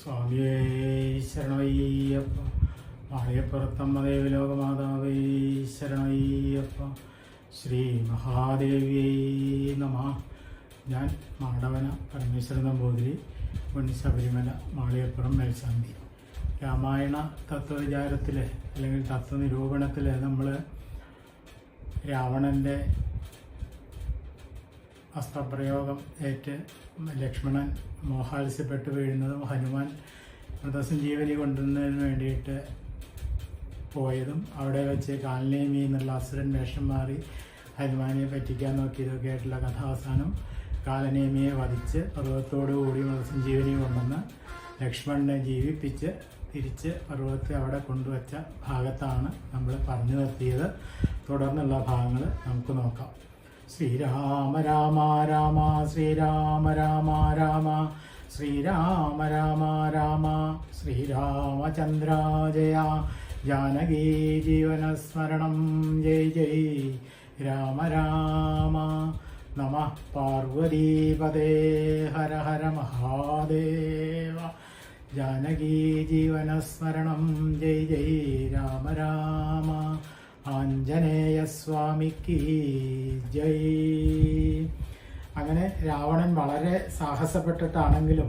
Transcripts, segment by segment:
സ്വാമിയേ ശരണയ്യപ്പ മാളിയപ്പുറത്തമ്മ ദേവലോകമാതാവേ ശരണയ്യപ്പ ശ്രീ മഹാദേവിയേ നമ. ഞാൻ മാടവന പരമേശ്വരൻ നമ്പൂതിരി മണി ശബരിമല മാളിയപ്പുറം മേൽശാന്തി. രാമായണ തത്വവിചാരത്തിലെ അല്ലെങ്കിൽ തത്വനിരൂപണത്തിൽ നമ്മൾ രാവണന്റെ അസ്ത്രപ്രയോഗം ഏറ്റ് ലക്ഷ്മണൻ മോഹാത്സ്യപ്പെട്ട് വീഴുന്നതും ഹനുമാൻ മൃതസഞ്ജീവനി കൊണ്ടുവന്നതിന് വേണ്ടിയിട്ട് പോയതും അവിടെ വെച്ച് കാലിനേമി എന്നുള്ള അസുരൻ വേഷം മാറി ഹനുമാനെ പറ്റിക്കാൻ നോക്കിയതൊക്കെ ആയിട്ടുള്ള കഥാവസാനം കാലനേമിയെ വധിച്ച് പർവതത്തോടുകൂടി മൃതസഞ്ജീവനി കൊണ്ടുവന്ന് ലക്ഷ്മണനെ ജീവിപ്പിച്ച് തിരിച്ച് പർവതത്തെ അവിടെ കൊണ്ടുവച്ച ഭാഗത്താണ് നമ്മൾ പറഞ്ഞു നിർത്തിയത്. തുടർന്നുള്ള ഭാഗങ്ങൾ നമുക്ക് നോക്കാം. ശ്രീരാമ രാമ രാമ ശ്രീരാമ രാമ രാമ ശ്രീരാമ രാമ രാമ ശ്രീരാമചന്ദ്ര ജയ ജാനകീ ജീവനസ്മരണം ജയ് ജയ് രാമ രാമ. നമ പാർവതീപദേ ഹര ഹര മഹാദേവ. ജാനകീ ജീവനസ്മരണം ജയ് ജയ് രാമ രാമ. ആഞ്ജനേയ സ്വാമിക്ക് ജയ്. അങ്ങനെ രാവണൻ വളരെ സാഹസപ്പെട്ടിട്ടാണെങ്കിലും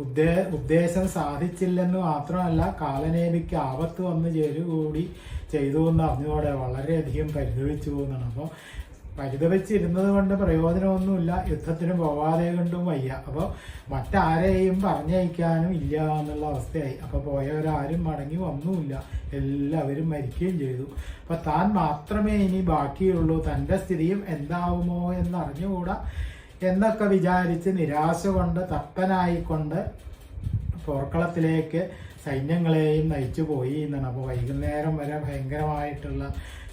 ഉദ്ദേ ഉദ്ദേശം സാധിച്ചില്ലെന്ന് മാത്രമല്ല കാലനേമിക്ക് ആപത്ത് വന്ന് ചേരുകൂടി ചെയ്തു എന്ന് അറിഞ്ഞതോടെ വളരെയധികം പരിതപിച്ചു പോകുന്നതാണ്. അപ്പോൾ പരിതപിച്ചിരുന്നത് കൊണ്ട് പ്രയോജനമൊന്നുമില്ല. യുദ്ധത്തിന് പോവാതെ കൊണ്ടും വയ്യ. അപ്പോൾ മറ്റാരെയും പറഞ്ഞയക്കാനും ഇല്ല എന്നുള്ള അവസ്ഥയായി. അപ്പോൾ പോയവരാരും മടങ്ങി വന്നുമില്ല. എല്ലാവരും മരിക്കുകയും ചെയ്തു. അപ്പോൾ താൻ മാത്രമേ ഇനി ബാക്കിയുള്ളൂ. തന്റെ സ്ഥിതിയും എന്താവുമോ എന്നറിഞ്ഞുകൂടാ എന്നൊക്കെ വിചാരിച്ച് നിരാശ കൊണ്ട് തപ്പനായിക്കൊണ്ട് പോർക്കളത്തിലേക്ക് സൈന്യങ്ങളെയും നയിച്ചു പോയി എന്നാണ്. അപ്പോൾ വൈകുന്നേരം വരെ ഭയങ്കരമായിട്ടുള്ള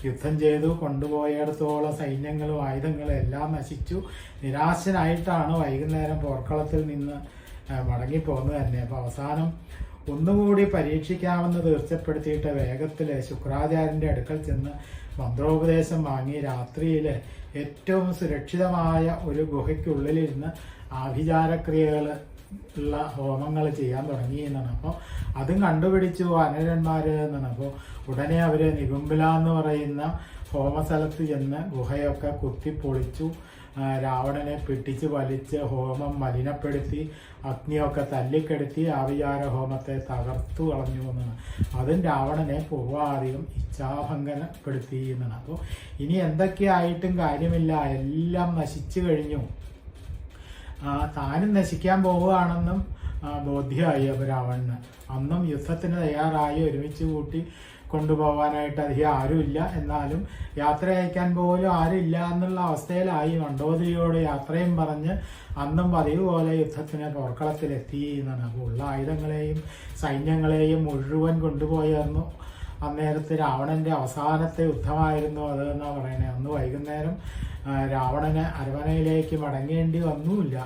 യുദ്ധം ചെയ്തു. കൊണ്ടുപോയിടത്തോളം സൈന്യങ്ങളും ആയുധങ്ങളും എല്ലാം നശിച്ചു. നിരാശനായിട്ടാണ് വൈകുന്നേരം പോർക്കളത്തിൽ നിന്ന് മടങ്ങിപ്പോകുന്നത് തന്നെ. അപ്പോൾ അവസാനം ഒന്നുകൂടി പരീക്ഷിക്കാമെന്ന് തീർച്ചപ്പെടുത്തിയിട്ട് വേഗത്തിൽ ശുക്രാചാര്യന്റെ അടുക്കൽ ചെന്ന് മന്ത്രോപദേശം വാങ്ങി രാത്രിയിൽ ഏറ്റവും സുരക്ഷിതമായ ഒരു ഗുഹയ്ക്കുള്ളിലിരുന്ന് ആഭിചാരക്രിയകൾ ഉള്ള ഹോമങ്ങൾ ചെയ്യാൻ തുടങ്ങി എന്നാണ്. അപ്പോൾ അതും കണ്ടുപിടിച്ചു അനരന്മാർ എന്നാണ്. അപ്പോൾ ഉടനെ അവർ നികുംബില എന്ന് പറയുന്ന ഹോമസ്ഥലത്ത് ചെന്ന് ഗുഹയൊക്കെ കുത്തിപ്പൊളിച്ചു രാവണനെ പിടിച്ച് വലിച്ച് ഹോമം മലിനപ്പെടുത്തി അഗ്നിയൊക്കെ തല്ലിക്കെടുത്തി ആവിചാര ഹോമത്തെ തകർത്തു കളഞ്ഞു എന്നാണ്. അതും രാവണനെ പൂർവാധികം ഇച്ഛാഭംഗനപ്പെടുത്തി എന്നാണ്. അപ്പോൾ ഇനി എന്തൊക്കെയായിട്ടും കാര്യമില്ല. എല്ലാം നശിച്ചു കഴിഞ്ഞു. താനും നശിക്കാൻ പോവുകയാണെന്നും ബോധ്യമായി അപ്പോൾ രാവണന്. അന്നും യുദ്ധത്തിന് തയ്യാറായി ഒരുമിച്ച് കൂട്ടി കൊണ്ടുപോകാനായിട്ട് അധികം ആരുമില്ല. എന്നാലും യാത്ര അയക്കാൻ പോലും ആരുമില്ല എന്നുള്ള അവസ്ഥയിലായി മണ്ടോദരിയോട് യാത്രയും പറഞ്ഞ് അന്നും പതിവ് പോലെ യുദ്ധത്തിന് പോർക്കളത്തിലെത്തി എന്നാണ് അപ്പോൾ ഉള്ള ആയുധങ്ങളെയും സൈന്യങ്ങളെയും മുഴുവൻ കൊണ്ടുപോയായിരുന്നു അന്നേരത്തെ രാവണന്റെ അവസാനത്തെ യുദ്ധമായിരുന്നു അത് എന്നാ പറയണേ. അന്ന് വൈകുന്നേരം രാവണന് അരവണയിലേക്ക് മടങ്ങേണ്ടി വന്നുമില്ല.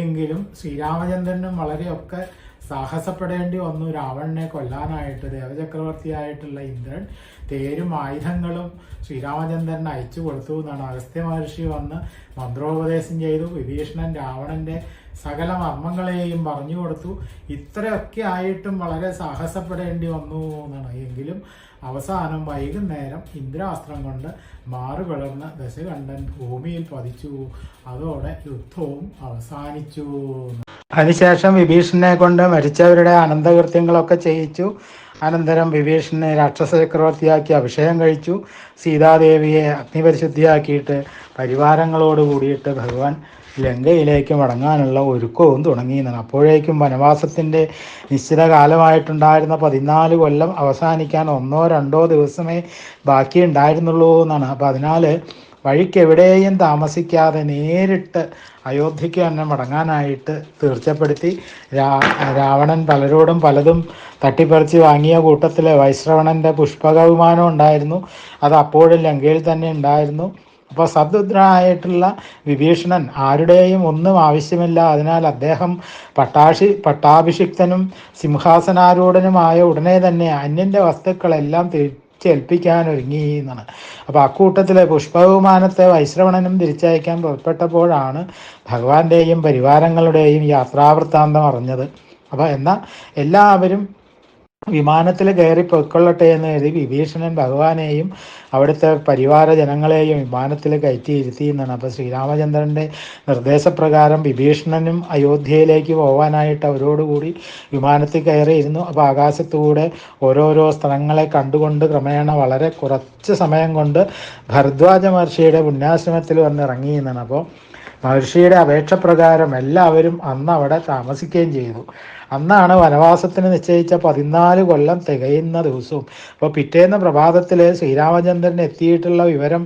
എങ്കിലും ശ്രീരാമചന്ദ്രനും വളരെയൊക്കെ സാഹസപ്പെടേണ്ടി വന്നു. രാവണനെ കൊല്ലാനായിട്ട് ദേവചക്രവർത്തിയായിട്ടുള്ള ഇന്ദ്രൻ തേരും ആയുധങ്ങളും ശ്രീരാമചന്ദ്രൻ അയച്ചു കൊടുത്തു എന്നാണ്. അഗസ്ത്യ മഹർഷി വന്ന് മന്ത്രോപദേശം ചെയ്തു. വിഭീഷണൻ രാവണന്റെ സകല മർമ്മങ്ങളെയും പറഞ്ഞു കൊടുത്തു. ഇത്രയൊക്കെ ആയിട്ടും വളരെ സാഹസപ്പെടേണ്ടി വന്നു എന്നാണ്. എങ്കിലും അവസാനം വൈകുന്നേരം ഇന്ദ്രാസ്ത്രം കൊണ്ട് മാറുപിളർന്ന് ദശകണ്ഠൻ ഭൂമിയിൽ പതിച്ചു. അതോടെ യുദ്ധവും അവസാനിച്ചു അതിനുശേഷം വിഭീഷണനെ കൊണ്ട് മരിച്ചവരുടെ അനന്തകൃത്യങ്ങളൊക്കെ ചെയ്യിച്ചു. അനന്തരം വിഭീഷണനെ രാക്ഷസ ചക്രവർത്തിയാക്കി അഭിഷേകം കഴിച്ചു. സീതാദേവിയെ അഗ്നിപരിശുദ്ധിയാക്കിയിട്ട് പരിവാരങ്ങളോട് കൂടിയിട്ട് ഭഗവാൻ ലങ്കയിലേക്ക് മടങ്ങാനുള്ള ഒരുക്കവും തുടങ്ങി. എന്നാണ്. അപ്പോഴേക്കും വനവാസത്തിന്റെ നിശ്ചിത കാലമായിട്ടുണ്ടായിരുന്ന പതിനാല് കൊല്ലം അവസാനിക്കാൻ ഒന്നോ രണ്ടോ ദിവസമേ ബാക്കിയുണ്ടായിരുന്നുള്ളൂ എന്നാണ്. അപ്പോൾ അതിനാൽ വഴിക്ക് എവിടെയും താമസിക്കാതെ നേരിട്ട് അയോധ്യയ്ക്ക് തന്നെ മടങ്ങാനായിട്ട് തീർച്ചപ്പെടുത്തി. രാവണൻ പലരോടും പലതും തട്ടിപ്പറിച്ച് വാങ്ങിയ കൂട്ടത്തിലെ വൈശ്രവണന്റെ പുഷ്പകവിമാനം ഉണ്ടായിരുന്നു. അത് അപ്പോഴും ലങ്കയിൽ തന്നെ ഉണ്ടായിരുന്നു. അപ്പോൾ സദ്രുദ്രനായിട്ടുള്ള വിഭീഷണൻ ആരുടെയും ഒന്നും ആവശ്യമില്ല. അതിനാൽ അദ്ദേഹം പട്ടാഷി പട്ടാഭിഷിക്തനും സിംഹാസനാരൂഢനുമായ ഉടനെ തന്നെ അന്യന്റെ വസ്തുക്കളെല്ലാം തിരിച്ചേൽപ്പിക്കാൻ ഒരുങ്ങി എന്നാണ് അപ്പോൾ അക്കൂട്ടത്തിലെ പുഷ്പവിമാനത്തെ വൈശ്രവണനും തിരിച്ചയക്കാൻ പുറപ്പെട്ടപ്പോഴാണ് ഭഗവാന്റെയും പരിവാരങ്ങളുടെയും യാത്രാവൃത്താന്തം അറിഞ്ഞത്. അപ്പോൾ എന്നാൽ എല്ലാവരും വിമാനത്തിൽ കയറി പൊയ്ക്കൊള്ളട്ടെ എന്ന് കരുതി വിഭീഷണൻ ഭഗവാനെയും അവിടുത്തെ പരിവാര ജനങ്ങളെയും വിമാനത്തിൽ കയറ്റിയിരുത്തി എന്നാണ്. അപ്പോൾ ശ്രീരാമചന്ദ്രന്റെ നിർദ്ദേശപ്രകാരം വിഭീഷണനും അയോധ്യയിലേക്ക് പോകാനായിട്ട് അവരോടുകൂടി വിമാനത്തിൽ കയറിയിരുന്നു. അപ്പോൾ ആകാശത്തുകൂടെ ഓരോരോ സ്ഥലങ്ങളെ കണ്ടുകൊണ്ട് ക്രമേണ വളരെ കുറച്ച് സമയം കൊണ്ട് ഭരദ്വാജ മഹർഷിയുടെ പുണ്യാശ്രമത്തിൽ വന്ന് ഇറങ്ങി എന്നാണ്. അപ്പോൾ മഹർഷിയുടെ അപേക്ഷ പ്രകാരം എല്ലാവരും അന്ന് അവിടെ താമസിക്കുകയും ചെയ്തു. അന്നാണ് വനവാസത്തിന് നിശ്ചയിച്ച പതിനാല് കൊല്ലം തികയുന്ന ദിവസവും അപ്പോൾ പിറ്റേന്ന് പ്രഭാതത്തിൽ ശ്രീരാമചന്ദ്രൻ എത്തിയിട്ടുള്ള വിവരം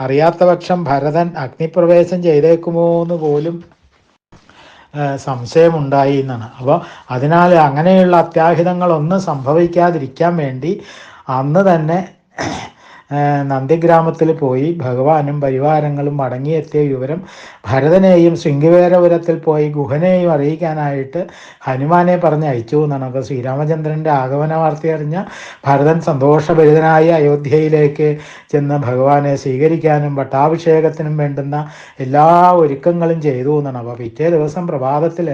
അറിയാത്ത പക്ഷം ഭരതൻ അഗ്നിപ്രവേശം ചെയ്തേക്കുമോ എന്ന് പോലും സംശയം സംശയമുണ്ടായി എന്നാണ്. അപ്പോൾ അതിനാൽ അങ്ങനെയുള്ള അത്യാഹിതങ്ങളൊന്നും സംഭവിക്കാതിരിക്കാൻ വേണ്ടി അന്ന് തന്നെ നന്ദിഗ്രാമത്തിൽ പോയി ഭഗവാനും പരിവാരങ്ങളും മടങ്ങിയെത്തിയ വിവരം ഭരതനെയും ശൃംഗവേരപുരത്തിൽ പോയി ഗുഹനെയും അറിയിക്കാനായിട്ട് ഹനുമാനെ പറഞ്ഞ് അയച്ചു എന്നാണ്. അപ്പോൾ ശ്രീരാമചന്ദ്രന്റെ ആഗമന വാർത്ത അറിഞ്ഞ ഭരതൻ സന്തോഷഭരിതനായി അയോധ്യയിലേക്ക് ചെന്ന് ഭഗവാനെ സ്വീകരിക്കാനും പട്ടാഭിഷേകത്തിനും വേണ്ടുന്ന എല്ലാ ഒരുക്കങ്ങളും ചെയ്തു എന്നാണ്. അപ്പോൾ പിറ്റേ ദിവസം പ്രഭാതത്തിൽ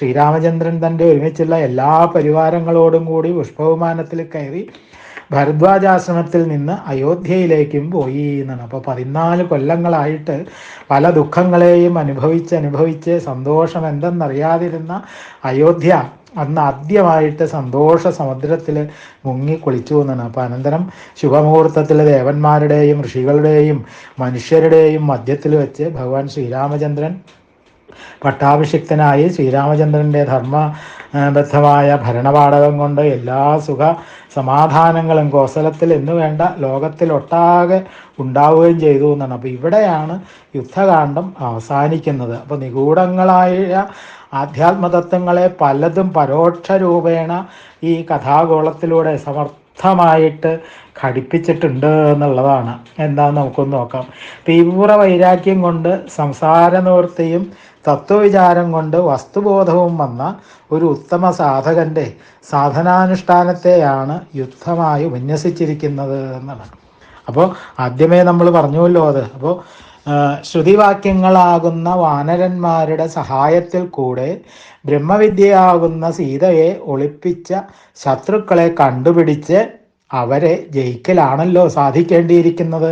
ശ്രീരാമചന്ദ്രൻ തന്റെ ഒരുമിച്ചുള്ള എല്ലാ പരിവാരങ്ങളോടും കൂടി പുഷ്പവിമാനത്തിൽ കയറി ഭരദ്വാജാശ്രമത്തിൽ നിന്ന് അയോധ്യയിലേക്കും പോയി എന്നാണ്. അപ്പോൾ പതിനാല് കൊല്ലങ്ങളായിട്ട് പല ദുഃഖങ്ങളെയും അനുഭവിച്ച് അനുഭവിച്ച് സന്തോഷം എന്തെന്നറിയാതിരുന്ന അയോധ്യ അന്ന് ആദ്യമായിട്ട് സന്തോഷ സമുദ്രത്തിൽ മുങ്ങി കുളിച്ചു എന്നാണ്. അപ്പോൾ അനന്തരം ശുഭമുഹൂർത്തത്തിൽ ദേവന്മാരുടെയും ഋഷികളുടെയും മനുഷ്യരുടെയും മധ്യത്തിൽ വെച്ച് ഭഗവാൻ ശ്രീരാമചന്ദ്രൻ പട്ടാഭിഷിക്തനായി ശ്രീരാമചന്ദ്രന്റെ ധർമ്മബദ്ധമായ ഭരണപാടകം കൊണ്ട് എല്ലാ സുഖ സമാധാനങ്ങളും കോസലത്തിൽ എന്ന് വേണ്ട ലോകത്തിലൊട്ടാകെ ഉണ്ടാവുകയും ചെയ്തു എന്നാണ്. അപ്പോൾ ഇവിടെയാണ് യുദ്ധകാന്ഡം അവസാനിക്കുന്നത്. അപ്പോൾ നിഗൂഢങ്ങളായ ആധ്യാത്മതത്വങ്ങളെ പലതും പരോക്ഷ രൂപേണ ഈ കഥാഗോളത്തിലൂടെ സമർത്ഥമായിട്ട് ഘടിപ്പിച്ചിട്ടുണ്ട് എന്നുള്ളതാണ്. എന്താണെന്ന് നമുക്കൊന്ന് നോക്കാം. തീവ്ര വൈരാഗ്യം കൊണ്ട് സംസാര നിവൃത്തിയും തത്വവിചാരം കൊണ്ട് വസ്തുബോധവും വന്ന ഒരു ഉത്തമ സാധകന്റെ സാധനാനുഷ്ഠാനത്തെയാണ് യുദ്ധമായി വിന്യസിച്ചിരിക്കുന്നത് എന്നാണ്. അപ്പോൾ ആദ്യമേ നമ്മൾ പറഞ്ഞുവല്ലോ അത്. അപ്പോൾ ശ്രുതിവാക്യങ്ങളാകുന്ന വാനരന്മാരുടെ സഹായത്തിൽ കൂടെ ബ്രഹ്മവിദ്യയാകുന്ന സീതയെ ഒളിപ്പിച്ച ശത്രുക്കളെ കണ്ടുപിടിച്ച് അവരെ ജയിക്കലാണല്ലോ സാധിക്കേണ്ടിയിരിക്കുന്നത്.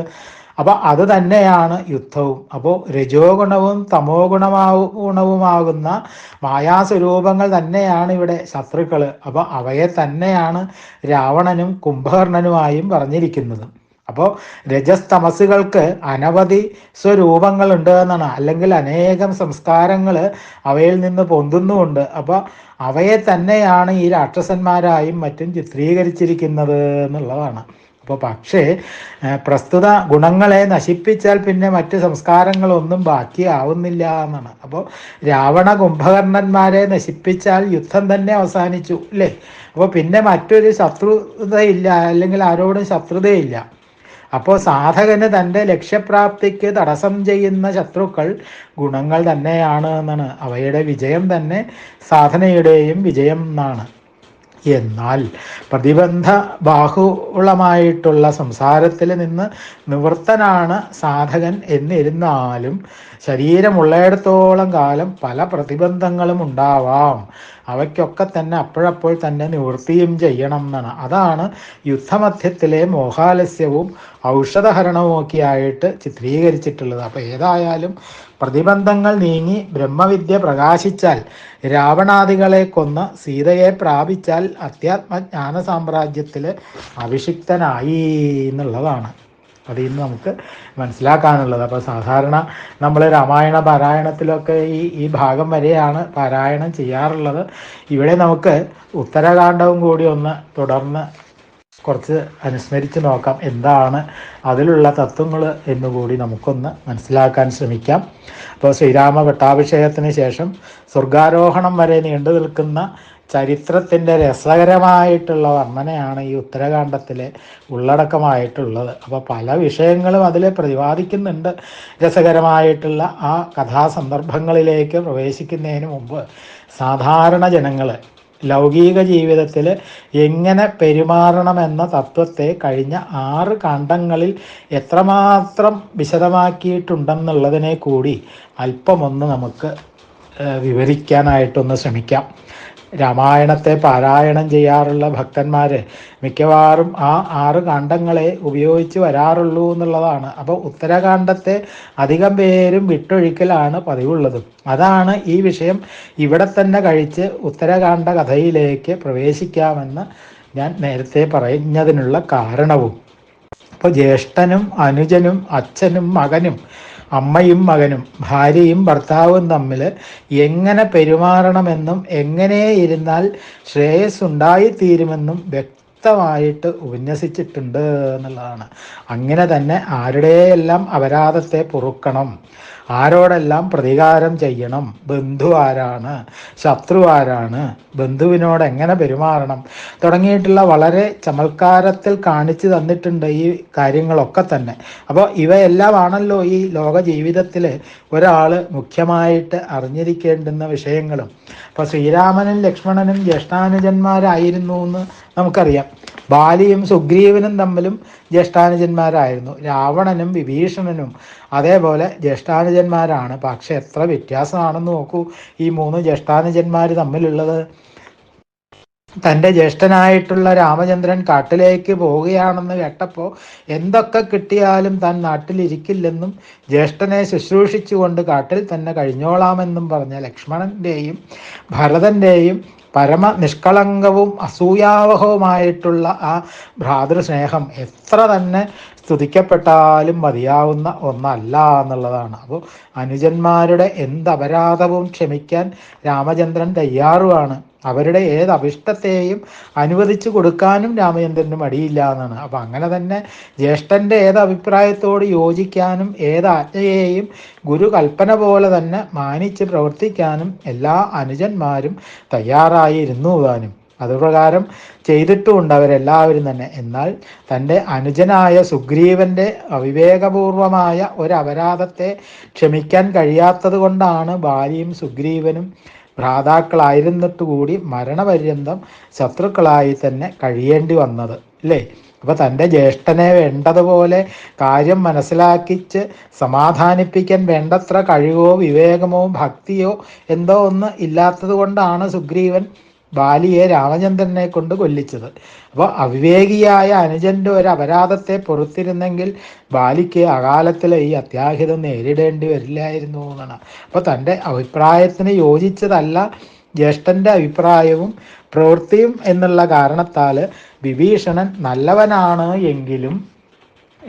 അപ്പോൾ അത് തന്നെയാണ് യുദ്ധവും. അപ്പോൾ രജോ ഗുണവും തമോ ഗുണമാവു ഗുണവുമാകുന്ന മായാസ്വരൂപങ്ങൾ തന്നെയാണ് ഇവിടെ ശത്രുക്കൾ അപ്പോൾ അവയെ തന്നെയാണ് രാവണനും കുംഭകർണനുമായും പറഞ്ഞിരിക്കുന്നത്. അപ്പോൾ രജസ്തമസുകൾക്ക് അനവധി സ്വരൂപങ്ങൾ ഉണ്ട് എന്നാണ്. അല്ലെങ്കിൽ അനേകം സംസ്കാരങ്ങൾ അവയിൽ നിന്ന് പൊന്തുന്നുമുണ്ട്. അപ്പോൾ അവയെ തന്നെയാണ് ഈ രാക്ഷസന്മാരായും മറ്റും ചിത്രീകരിച്ചിരിക്കുന്നത് എന്നുള്ളതാണ്. അപ്പോൾ പക്ഷേ പ്രസ്തുത ഗുണങ്ങളെ നശിപ്പിച്ചാൽ പിന്നെ മറ്റ് സംസ്കാരങ്ങളൊന്നും ബാക്കിയാവുന്നില്ല എന്നാണ്. അപ്പോൾ രാവണ കുംഭകർണന്മാരെ നശിപ്പിച്ചാൽ യുദ്ധം തന്നെ അവസാനിച്ചു അല്ലേ? അപ്പോൾ പിന്നെ മറ്റൊരു ശത്രുതയില്ല അല്ലെങ്കിൽ ആരോടും ശത്രുതയില്ല. അപ്പോൾ സാധകന് തന്റെ ലക്ഷ്യപ്രാപ്തിക്ക് തടസ്സം ചെയ്യുന്ന ശത്രുക്കൾ ഗുണങ്ങൾ തന്നെയാണ് എന്നാണ്. അവയുടെ വിജയം തന്നെ സാധനയുടെയും വിജയം എന്നാണ്. എന്നാൽ പ്രതിബന്ധ ബാഹുളമായിട്ടുള്ള സംസാരത്തിൽ നിന്ന് നിവൃത്തനാണ് സാധകൻ എന്നിരുന്നാലും ശരീരമുള്ളയിടത്തോളം കാലം പല പ്രതിബന്ധങ്ങളും ഉണ്ടാവാം. അവയ്ക്കൊക്കെ തന്നെ അപ്പോഴപ്പോൾ തന്നെ നിവൃത്തിയും ചെയ്യണം എന്നാണ്. അതാണ് യുദ്ധമധ്യത്തിലെ മോഹാലസ്യവും ഔഷധഹരണവും ഒക്കെ ആയിട്ട് ചിത്രീകരിച്ചിട്ടുള്ളത്. അപ്പോൾ ഏതായാലും പ്രതിബന്ധങ്ങൾ നീങ്ങി ബ്രഹ്മവിദ്യ പ്രകാശിച്ചാൽ രാവണാദികളെ കൊന്ന് സീതയെ പ്രാപിച്ചാൽ അധ്യാത്മജ്ഞാന സാമ്രാജ്യത്തിൽ അഭിഷിക്തനായി എന്നുള്ളതാണ്. അതിൽ നിന്ന് നമുക്ക് മനസ്സിലാക്കാനുള്ളത്. അപ്പോൾ സാധാരണ നമ്മൾ രാമായണ പാരായണത്തിലൊക്കെ ഈ ഈ ഭാഗം വരെയാണ് പാരായണം ചെയ്യാറുള്ളത്. ഇവിടെ നമുക്ക് ഉത്തരകാണ്ഡവും കൂടി ഒന്ന് തുടർന്ന് കുറച്ച് അനുസ്മരിച്ച് നോക്കാം എന്താണ് അതിലുള്ള തത്വങ്ങൾ എന്നുകൂടി നമുക്കൊന്ന് മനസ്സിലാക്കാൻ ശ്രമിക്കാം. അപ്പോൾ ശ്രീരാമ പട്ടാഭിഷേകത്തിന് ശേഷം സ്വർഗാരോഹണം വരെ നീണ്ടു നിൽക്കുന്ന ചരിത്രത്തിന്റെ രസകരമായിട്ടുള്ള വർണനയാണ് ഈ ഉത്തരകാണ്ഡത്തിലെ ഉള്ളടക്കമായിട്ടുള്ളത്. അപ്പോൾ പല വിഷയങ്ങളും അതിൽ പ്രതിപാദിക്കുന്നുണ്ട്. രസകരമായിട്ടുള്ള ആ കഥാസന്ദർഭങ്ങളിലേക്ക് പ്രവേശിക്കുന്നതിന് മുമ്പ് സാധാരണ ജനങ്ങൾ ലൗകിക ജീവിതത്തിൽ എങ്ങനെ പെരുമാറണമെന്ന തത്വത്തെ കഴിഞ്ഞ ആറ് കാണ്ഡങ്ങളിൽ എത്രമാത്രം വിശദമാക്കിയിട്ടുണ്ടെന്നുള്ളതിനെ കൂടി അല്പമൊന്ന് നമുക്ക് വിവരിക്കാനായിട്ടൊന്ന് ശ്രമിക്കാം. രാമായണത്തെ പാരായണം ചെയ്യാറുള്ള ഭക്തന്മാർ മിക്കവാറും ആ ആറ് കാണ്ഡങ്ങളെ ഉപയോഗിച്ച് വരാറുള്ളൂ എന്നുള്ളതാണ്. അപ്പോൾ ഉത്തരകാണ്ഡത്തെ അധികം പേരും വിട്ടൊഴിക്കലാണ് പതിവുള്ളത്. അതാണ് ഈ വിഷയം ഇവിടെ തന്നെ കഴിച്ച് ഉത്തരകാണ്ഡ കഥയിലേക്ക് പ്രവേശിക്കാമെന്ന് ഞാൻ നേരത്തെ പറഞ്ഞതിനുള്ള കാരണവും. അപ്പോൾ ജ്യേഷ്ഠനും അനുജനും അച്ഛനും മകനും അമ്മയും മകനും ഭാര്യയും ഭർത്താവും തമ്മിൽ എങ്ങനെ പെരുമാറണമെന്നും എങ്ങനെ ഇരുന്നാൽ ശ്രേയസ് ഉണ്ടായിത്തീരുമെന്നും വ്യക്തമായിട്ട് ഉപന്യസിച്ചിട്ടുണ്ട് എന്നുള്ളതാണ്. അങ്ങനെ തന്നെ ആരുടെയെല്ലാം അപരാധത്തെ പൊറുക്കണം. ആരോടെല്ലാം പ്രതികാരം ചെയ്യണം? ബന്ധു ആരാണ്? ശത്രു ആരാണ്? ബന്ധുവിനോട് എങ്ങനെ പെരുമാറണം? തുടങ്ങിയിട്ടുള്ള വളരെ ചമൽക്കാരത്തിൽ കാണിച്ചു തന്നിട്ടുണ്ട് ഈ കാര്യങ്ങളൊക്കെ തന്നെ. അപ്പോൾ ഇവയെല്ലാമാണല്ലോ ഈ ലോക ജീവിതത്തിൽ ഒരാൾ മുഖ്യമായിട്ട് അറിഞ്ഞിരിക്കേണ്ടുന്ന വിഷയങ്ങളും. അപ്പോൾ ശ്രീരാമനും ലക്ഷ്മണനും ജ്യേഷ്ഠാനുജന്മാരായിരുന്നു എന്ന് നമുക്കറിയാം. ബാലിയും സുഗ്രീവനും തമ്മിലും ജ്യേഷ്ഠാനുജന്മാരായിരുന്നു. രാവണനും വിഭീഷണനും അതേപോലെ ജ്യേഷ്ഠാനുജന്മാരാണ്. പക്ഷെ എത്ര വ്യത്യാസമാണെന്ന് നോക്കൂ. ഈ മൂന്ന് ജ്യേഷ്ഠാനുജന്മാർ തമ്മിലുള്ളത്. തന്റെ ജ്യേഷ്ഠനായിട്ടുള്ള രാമചന്ദ്രൻ കാട്ടിലേക്ക് പോവുകയാണെന്ന് കേട്ടപ്പോൾ എന്തൊക്കെ കിട്ടിയാലും താൻ നാട്ടിലിരിക്കില്ലെന്നും ജ്യേഷ്ഠനെ ശുശ്രൂഷിച്ചുകൊണ്ട് കാട്ടിൽ തന്നെ കഴിഞ്ഞോളാമെന്നും പറഞ്ഞ ലക്ഷ്മണന്റെയും ഭരതന്റെയും പരമ നിഷ്കളങ്കവും അസൂയാവഹവുമായിട്ടുള്ള ആ ഭ്രാതൃസ്നേഹം എത്ര തന്നെ സ്തുതിക്കപ്പെട്ടാലും മതിയാവുന്ന ഒന്നല്ല എന്നുള്ളതാണ്. അപ്പോൾ അനുജന്മാരുടെ എന്ത് അപരാധവും ക്ഷമിക്കാൻ രാമചന്ദ്രൻ തയ്യാറുമാണ് അവരുടെ ഏത് അഭിഷ്ടത്തെയും അനുവദിച്ചു കൊടുക്കാനും രാമചന്ദ്രന് മടിയില്ല എന്നാണ്. അപ്പം അങ്ങനെ തന്നെ ജ്യേഷ്ഠന്റെ ഏത് അഭിപ്രായത്തോട് യോജിക്കാനും ഏത് ആജ്ഞയെയും ഗുരു കൽപ്പന പോലെ തന്നെ മാനിച്ച് പ്രവർത്തിക്കാനും എല്ലാ അനുജന്മാരും തയ്യാറായിരുന്നു താനും. അതുപ്രകാരം ചെയ്തിട്ടുമുണ്ട് അവരെല്ലാവരും തന്നെ. എന്നാൽ തന്റെ അനുജനായ സുഗ്രീവന്റെ അവിവേകപൂർവമായ ഒരു അപരാധത്തെ ക്ഷമിക്കാൻ കഴിയാത്തത് കൊണ്ടാണ് ബാലിയും സുഗ്രീവനും ഭ്രാതാക്കളായിരുന്നിട്ട് കൂടി മരണപര്യന്തം ശത്രുക്കളായി തന്നെ കഴിയേണ്ടി വന്നത് അല്ലേ? അപ്പോൾ തന്റെ ജ്യേഷ്ഠനെ വേണ്ടതുപോലെ കാര്യം മനസ്സിലാക്കിച്ച് സമാധാനിപ്പിക്കാൻ വേണ്ടത്ര കഴിവോ വിവേകമോ ഭക്തിയോ എന്തോ ഒന്ന് ഇല്ലാത്തത് കൊണ്ടാണ് സുഗ്രീവൻ ബാലിയെ രാമചന്ദ്രനെ കൊണ്ട് കൊല്ലിച്ചത്. അപ്പോൾ അവിവേകിയായ അനുജന്റെ ഒരു അപരാധത്തെ പൊറത്തിരുന്നെങ്കിൽ ബാലിക്ക് അകാലത്തിൽ ഈ അത്യാഹിതം നേരിടേണ്ടി വരില്ലായിരുന്നു എന്നാണ്. അപ്പോൾ തന്റെ അഭിപ്രായത്തിന് യോജിച്ചതല്ല ജ്യേഷ്ഠന്റെ അഭിപ്രായവും പ്രവൃത്തിയും എന്നുള്ള കാരണത്താൽ വിഭീഷണൻ നല്ലവനാണ് എങ്കിലും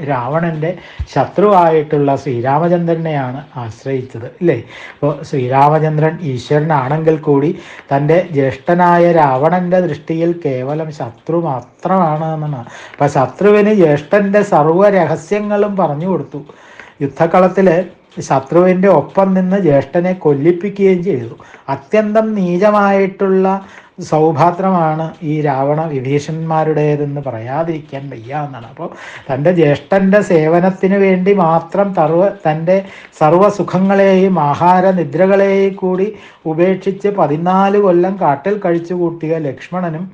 രാവണന്റെ ശത്രുവായിട്ടുള്ള ശ്രീരാമചന്ദ്രനെയാണ് ആശ്രയിച്ചത് അല്ലേ അപ്പോൾ ശ്രീരാമചന്ദ്രൻ ഈശ്വരനാണെങ്കിൽ കൂടി തന്റെ ജ്യേഷ്ഠനായ രാവണന്റെ ദൃഷ്ടിയിൽ കേവലം ശത്രു മാത്രമാണ് എന്നാണ് അപ്പം ശത്രുവിന് ജ്യേഷ്ഠന്റെ സർവ രഹസ്യങ്ങളും പറഞ്ഞു കൊടുത്തു. യുദ്ധക്കളത്തിൽ ശത്രുവിന്റെ ഒപ്പം നിന്ന് ജ്യേഷ്ഠനെ കൊല്ലിപ്പിക്കുകയും ചെയ്തു. അത്യന്തം നീചമായിട്ടുള്ള സൗഭാത്രമാണ് ഈ രാവണ വിഭീഷണന്മാരുടേതെന്ന് പറയാതിരിക്കാൻ വയ്യ എന്നാണ്. അപ്പോൾ തന്റെ ജ്യേഷ്ഠന്റെ സേവനത്തിന് വേണ്ടി മാത്രം തർവ തന്റെ സർവസുഖങ്ങളെയും ആഹാര നിദ്രകളെയും കൂടി ഉപേക്ഷിച്ച് പതിനാല് കൊല്ലം കാട്ടിൽ കഴിച്ചു കൂട്ടിയ ലക്ഷ്മണനും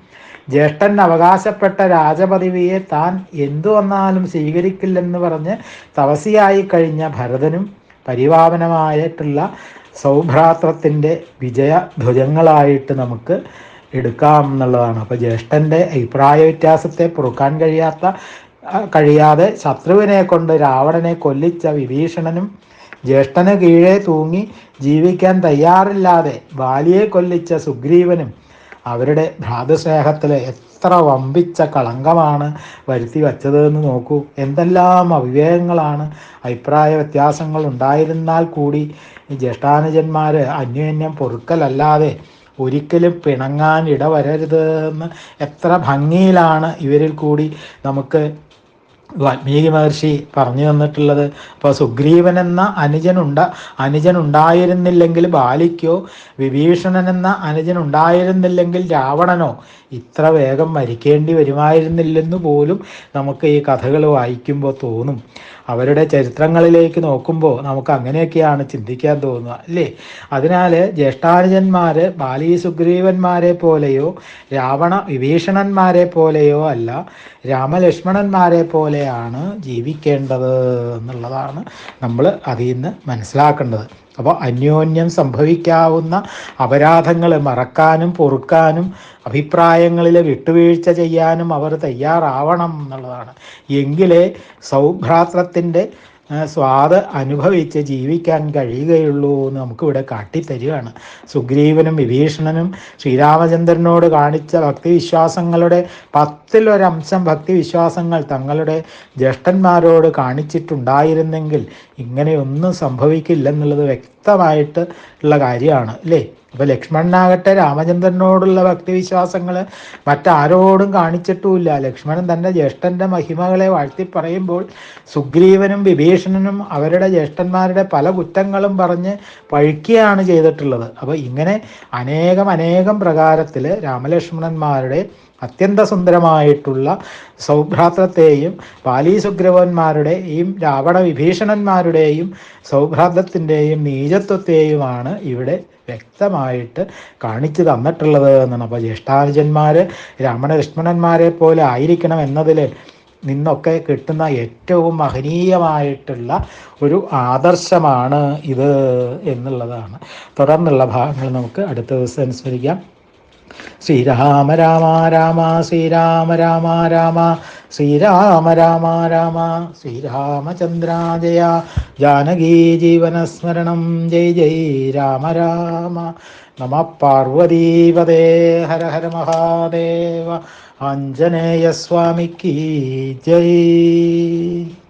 ജ്യേഷ്ഠൻ അവകാശപ്പെട്ട രാജപദവിയെ താൻ എന്തു വന്നാലും സ്വീകരിക്കില്ലെന്ന് പറഞ്ഞ് തപസിയായി കഴിഞ്ഞ ഭരതനും പരിപാവനമായിട്ടുള്ള സൗഭ്രാത്രത്തിന്റെ വിജയ ധ്വജങ്ങളായിട്ട് നമുക്ക് എടുക്കാം എന്നുള്ളതാണ്. അപ്പോൾ ജ്യേഷ്ഠന്റെ അഭിപ്രായ വ്യത്യാസത്തെ പൊറുക്കാൻ കഴിയാത്ത കഴിയാതെ ശത്രുവിനെ കൊണ്ട് രാവണനെ കൊല്ലിച്ച വിഭീഷണനും ജ്യേഷ്ഠന് കീഴേ തൂങ്ങി ജീവിക്കാൻ തയ്യാറില്ലാതെ ബാലിയെ കൊല്ലിച്ച സുഗ്രീവനും അവരുടെ ഭ്രാതൃസ്നേഹത്തിൽ എത്ര വമ്പിച്ച കളങ്കമാണ് വരുത്തി വച്ചതെന്ന് നോക്കൂ. എന്തെല്ലാം അവിവേകങ്ങളാണ്. അഭിപ്രായ വ്യത്യാസങ്ങൾ ഉണ്ടായിരുന്നാൽ കൂടി ജ്യേഷ്ഠാനുജന്മാർ അന്യോന്യം പൊറുക്കലല്ലാതെ ഒരിക്കലും പിണങ്ങാൻ ഇടവരരുത് എന്ന് എത്ര ഭംഗിയിലാണ് ഇവരിൽ കൂടി നമുക്ക് വാൽമീകി മഹർഷി പറഞ്ഞു തന്നിട്ടുള്ളത്. അപ്പോൾ സുഗ്രീവൻ എന്ന അനുജനുണ്ട അനുജൻ ഉണ്ടായിരുന്നില്ലെങ്കിൽ ബാലിക്കോ വിഭീഷണൻ എന്ന അനുജനുണ്ടായിരുന്നില്ലെങ്കിൽ രാവണനോ ഇത്ര വേഗം മരിക്കേണ്ടി വരുമായിരുന്നില്ലെന്ന് പോലും നമുക്ക് ഈ കഥകൾ വായിക്കുമ്പോൾ തോന്നും. അവരുടെ ചരിത്രങ്ങളിലേക്ക് നോക്കുമ്പോൾ നമുക്ക് അങ്ങനെയൊക്കെയാണ് ചിന്തിക്കാൻ തോന്നുക അല്ലേ? അതിനാൽ ജ്യേഷ്ഠാനുജന്മാർ ബാലി സുഗ്രീവന്മാരെ പോലെയോ രാവണ വിഭീഷണന്മാരെ പോലെയോ അല്ല രാമലക്ഷ്മണന്മാരെ പോലെയാണ് ജീവിക്കേണ്ടത് എന്നുള്ളതാണ് നമ്മൾ അതിൽ നിന്ന് മനസ്സിലാക്കേണ്ടത്. അപ്പോൾ അന്യോന്യം സംഭവിക്കാവുന്ന അപരാധങ്ങൾ മറക്കാനും പൊറുക്കാനും അഭിപ്രായങ്ങളിൽ വിട്ടുവീഴ്ച ചെയ്യാനും അവർ തയ്യാറാവണം എന്നുള്ളതാണ്. എങ്കിലേ സൗഭ്രാത്രത്തിന്റെ സ്വാദ് അനുഭവിച്ച് ജീവിക്കാൻ കഴിയുകയുള്ളൂ എന്ന് നമുക്കിവിടെ കാട്ടിത്തരികയാണ്. സുഗ്രീവനും വിഭീഷണനും ശ്രീരാമചന്ദ്രനോട് കാണിച്ച ഭക്തിവിശ്വാസങ്ങളുടെ പത്തിലൊരംശം ഭക്തിവിശ്വാസങ്ങൾ തങ്ങളുടെ ജ്യേഷ്ഠന്മാരോട് കാണിച്ചിട്ടുണ്ടായിരുന്നെങ്കിൽ ഇങ്ങനെയൊന്നും സംഭവിക്കില്ലെന്നുള്ളത് വ്യക്തമായിട്ട് ഉള്ള കാര്യമാണ് അല്ലേ? അപ്പോൾ ലക്ഷ്മണനാകട്ടെ രാമചന്ദ്രനോടുള്ള ഭക്തിവിശ്വാസങ്ങൾ മറ്റാരോടും കാണിച്ചിട്ടുമില്ല. ലക്ഷ്മണൻ തന്റെ ജ്യേഷ്ഠന്റെ മഹിമകളെ വാഴ്ത്തി പറയുമ്പോൾ സുഗ്രീവനും വിഭീഷണനും അവരുടെ ജ്യേഷ്ഠന്മാരുടെ പല കുറ്റങ്ങളും പറഞ്ഞ് പഴിക്കുകയാണ് ചെയ്തിട്ടുള്ളത്. അപ്പോൾ ഇങ്ങനെ അനേകം അനേകം പ്രകാരത്തിൽ രാമലക്ഷ്മണന്മാരുടെ അത്യന്ത സുന്ദരമായിട്ടുള്ള സൗഭ്രാത്രത്തെയും ഈ രാവണ വിഭീഷണന്മാരുടെയും സൗഭ്രാതത്തിന്റെയും നീചത്വത്തെയുമാണ് ഇവിടെ വ്യക്തമായിട്ട് കാണിച്ചു തന്നിട്ടുള്ളത് എന്നാണ്. അപ്പോൾ ജ്യേഷ്ഠാനുജന്മാർ രാമണ ലക്ഷ്മണന്മാരെ പോലെ ആയിരിക്കണം എന്നതിൽ നിന്നൊക്കെ കിട്ടുന്ന ഏറ്റവും മഹനീയമായിട്ടുള്ള ഒരു ആദർശമാണ് ഇത് എന്നുള്ളതാണ്. തുടർന്നുള്ള ഭാഗങ്ങൾ നമുക്ക് അടുത്ത ദിവസം അനുസ്മരിക്കാം. ശ്രീരാമ രാമ രാമ ശ്രീരാമ രാമ രാമ ശ്രീരാമ രാമ രാമ ശ്രീരാമചന്ദ്ര ജയ. ജാനകീ ജീവനസ്മരണം. ജയ് ജയ് രാമ രാമ. നമ പാർവതീപദേ ഹര ഹര മഹാദേവ. ആഞ്ജനേയസ്വാമിക്ക് ജയ്.